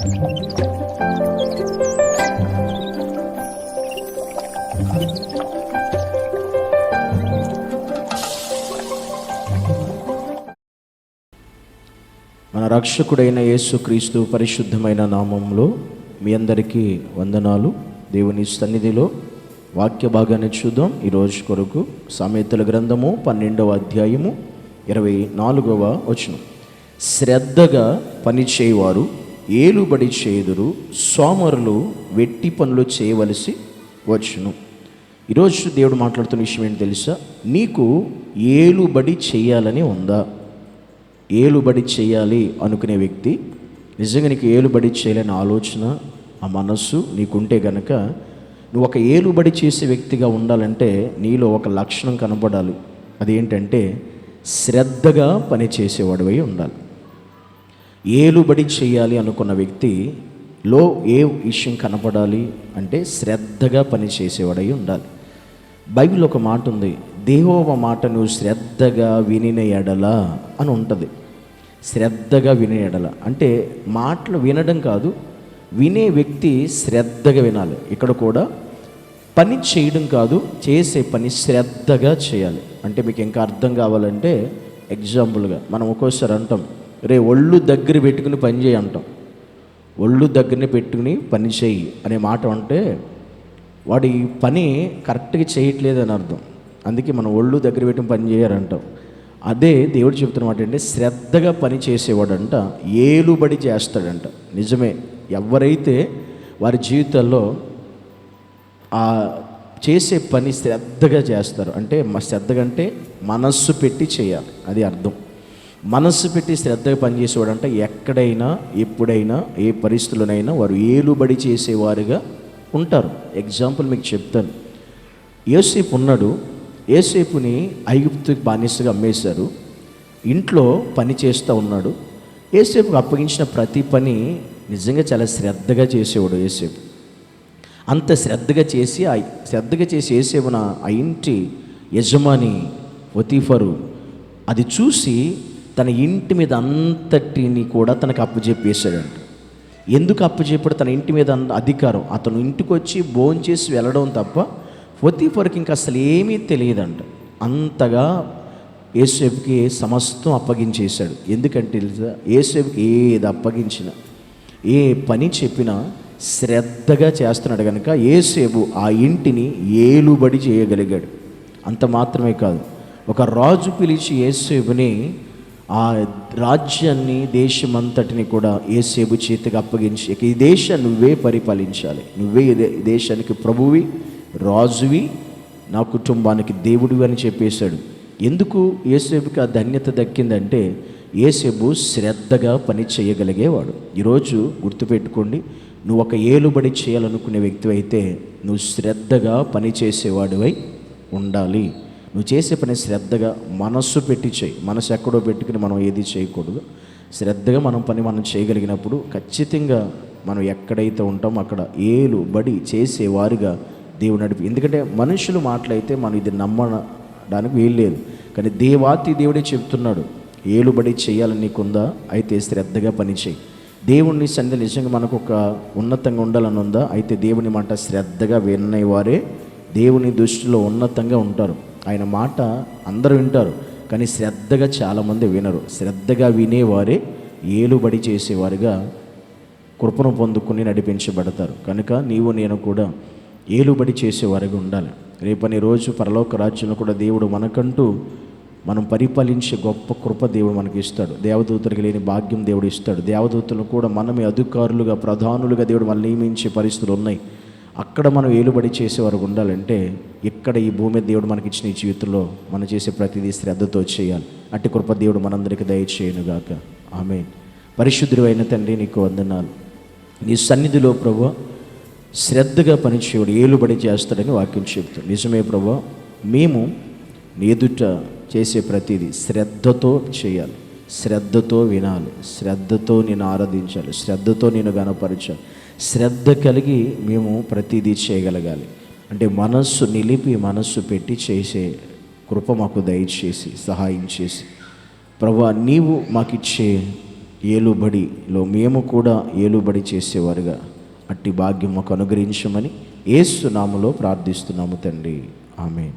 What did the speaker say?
మన రక్షకుడైన యేసుక్రీస్తు పరిశుద్ధమైన నామంలో మీ అందరికీ వందనాలు. దేవుని సన్నిధిలో వాక్య భాగాన్ని చూద్దాం. ఈరోజు కొరకు సామెతల గ్రంథము పన్నెండవ అధ్యాయము ఇరవై నాలుగవ వచనం. శ్రద్ధగా పనిచేయవారు ఏలుబడి చేదురు సోమరులు వెట్టి పనులు చేయవలసి వచ్చును. ఈరోజు దేవుడు మాట్లాడుతున్న విషయం ఏంటి తెలుసా? నీకు ఏలుబడి చేయాలని ఉందా? ఏలుబడి చేయాలి అనుకునే వ్యక్తి నిజంగా నీకు ఏలుబడి చేయాలని ఆలోచన ఆ మనస్సు నీకుంటే గనక నువ్వు ఒక ఏలుబడి చేసే వ్యక్తిగా ఉండాలంటే నీలో ఒక లక్షణం కనబడాలి. అదేంటంటే శ్రద్ధగా పని చేసేవాడివై ఉండాలి. ఏలుబడి చేయాలి అనుకున్న వ్యక్తి లో ఏ విషయం కనపడాలి అంటే శ్రద్ధగా పని చేసేవాడై ఉండాలి. బైబిల్ ఒక మాట ఉంది దేవోవ మాటను శ్రద్ధగా వినిన ఎడల అని ఉంటుంది. శ్రద్ధగా వినే ఎడల. అంటే మాటలు వినడం కాదు వినే వ్యక్తి శ్రద్ధగా వినాలి. ఇక్కడ కూడా పని చేయడం కాదు చేసే పని శ్రద్ధగా చేయాలి. అంటే మీకు ఇంకా అర్థం కావాలంటే ఎగ్జాంపుల్గా మనం ఒక్కోసారి అంటాం రే ఒళ్ళు దగ్గర పెట్టుకుని పని చేయి అంటాం. ఒళ్ళు దగ్గరనే పెట్టుకుని పని చేయి అనే మాట అంటే వాడి పని కరెక్ట్గా చేయట్లేదు అని అర్థం. అందుకే మనం ఒళ్ళు దగ్గర పెట్టి పని చేయారంటాం అదే దేవుడు చెప్తున్న మాట అంటే శ్రద్ధగా పని చేసేవాడంట ఏలుబడి చేస్తాడంట. నిజమే. ఎవరైతే వారి జీవితాల్లో ఆ చేసే పని శ్రద్ధగా చేస్తారు అంటే శ్రద్ధగా అంటే మనస్సు పెట్టి చేయాలి. అది అర్థం. మనస్సు పెట్టి శ్రద్ధగా పనిచేసేవాడంటే ఎక్కడైనా ఎప్పుడైనా ఏ పరిస్థితుల్లోనైనా వారు ఏలుబడి చేసేవారుగా ఉంటారు. ఎగ్జాంపుల్ మీకు చెప్తాను. యోసేపు ఉన్నాడు. యోసేపుని ఐగుప్తుకి బానిసగా అమ్మేశారు. ఇంట్లో పని చేస్తూ ఉన్నాడు. ఏసేపుకు అప్పగించిన ప్రతి పని నిజంగా చాలా శ్రద్ధగా చేసేవాడు ఏసేపు అంత శ్రద్ధగా చేసి ఆ శ్రద్ధగా చేసి ఏసేపున ఆ ఇంటి యజమాని ఒతీఫరు అది చూసి తన ఇంటి మీద అంతటిని కూడా తనకు అప్పచెప్పేశాడంట ఎందుకు అప్పచెప్పాడు తన ఇంటి మీద అధికారం. అతను ఇంటికి వచ్చి భోంచేసి వెళ్ళడం తప్ప ఒతీఫర్కి ఇంకా అసలు ఏమీ తెలియదంట. అంతగా ఏసేపుకి సమస్తం అప్పగించేశాడు. ఎందుకంటే తెలుసా? ఏసేపుకి ఏది అప్పగించిన ఏ పని చెప్పినా శ్రద్ధగా చేస్తున్నాడు కనుక ఏసేపు ఆ ఇంటిని ఏలుబడి చేయగలిగాడు. అంత మాత్రమే కాదు ఒక రాజు పిలిచి ఏసేపుని ఆ రాజ్యాన్ని దేశమంతటిని కూడా ఏసేపు చేతికి అప్పగించి ఈ దేశాన్ని నువ్వే పరిపాలించాలి. నువ్వే దేశానికి ప్రభువి రాజువి నా కుటుంబానికి దేవుడివి అని చెప్పేశాడు. ఎందుకు ఏసేపుకి ఆ ధన్యత దక్కిందంటే ఏసేపు శ్రద్ధగా పని చేయగలిగేవాడు. ఈరోజు గుర్తుపెట్టుకోండి నువ్వు ఒక ఏలుబడి చేయాలనుకునే వ్యక్తి అయితే నువ్వు శ్రద్ధగా పని చేసేవాడివై ఉండాలి. నువ్వు చేసే పని శ్రద్ధగా మనస్సు పెట్టి చేయి. మనసు ఎక్కడో పెట్టుకుని మనం ఏది చేయకూడదు. శ్రద్ధగా మనం పని మనం చేయగలిగినప్పుడు ఖచ్చితంగా మనం ఎక్కడైతే ఉంటామో అక్కడ ఏలు బడి చేసేవారుగా దేవుడు నడిపి. ఎందుకంటే మనుషులు మాటలైతే మనం ఇది నమ్మడానికి వీల్లేదు కానీ దేవాతి దేవుడే చెప్తున్నాడు ఏలుబడి చేయాలని నీకుందా అయితే శ్రద్ధగా పని చేయి. దేవుణ్ణి సంధి నిజంగా మనకు ఒక ఉన్నతంగా ఉండాలని ఉందా? అయితే దేవుని మాట శ్రద్ధగా వినేవారే దేవుని దృష్టిలో ఉన్నతంగా ఉంటారు. ఆయన మాట అందరూ వింటారు కానీ శ్రద్ధగా చాలామంది వినరు. శ్రద్ధగా వినేవారే ఏలుబడి చేసేవారుగా కృపను పొందుకుని నడిపించబడతారు. కనుక నీవు నేను కూడా ఏలుబడి చేసేవారుగా ఉండాలి. రేపని రోజు పరలోక రాజ్యంలో కూడా దేవుడు మనకంటూ మనం పరిపాలించే గొప్ప కృప దేవుడు మనకి ఇస్తాడు దేవదూతలకు లేని భాగ్యం దేవుడు ఇస్తాడు దేవదూతలు కూడా మనమే అధికారులుగా ప్రధానులుగా దేవుడు మనల్ని నియమించే పరిస్థితులు ఉన్నాయి. అక్కడ మనం ఏలుబడి చేసేవారు ఉండాలంటే ఇక్కడ ఈ భూమి దేవుడు మనకి ఇచ్చిన ఈ జీవితంలో మనం చేసే ప్రతిదీ శ్రద్ధతో చేయాలి. అట్టి కృప దేవుడు మనందరికీ దయచేయనుగాక. ఆమె పరిశుద్ధుడు అయిన తండ్రి నీకు వందనాలు. నీ సన్నిధిలో ప్రభు శ్రద్ధగా పనిచేయడు ఏలుబడి చేస్తాడని వాక్యం చెబుతాడు నిజమే ప్రభు మేము నీ ఎదుట చేసే ప్రతిదీ శ్రద్ధతో చేయాలి. శ్రద్ధతో వినాలి. శ్రద్ధతో నేను ఆరాధించాలి. శ్రద్ధతో నేను గనపరచాలి శ్రద్ధ కలిగి మేము ప్రతిదీ చేయగలగాలి. అంటే మనస్సు నిలిపి మనస్సు పెట్టి చేసే కృప మాకు దయచేసి సహాయం చేసి. ప్రభా నీవు మాకిచ్చే ఏలుబడిలో మేము కూడా ఏలుబడి చేసేవారుగా. అట్టి భాగ్యం మాకు అనుగ్రహించమని ఏసునాములో ప్రార్థిస్తున్నాము తండ్రి. ఆమె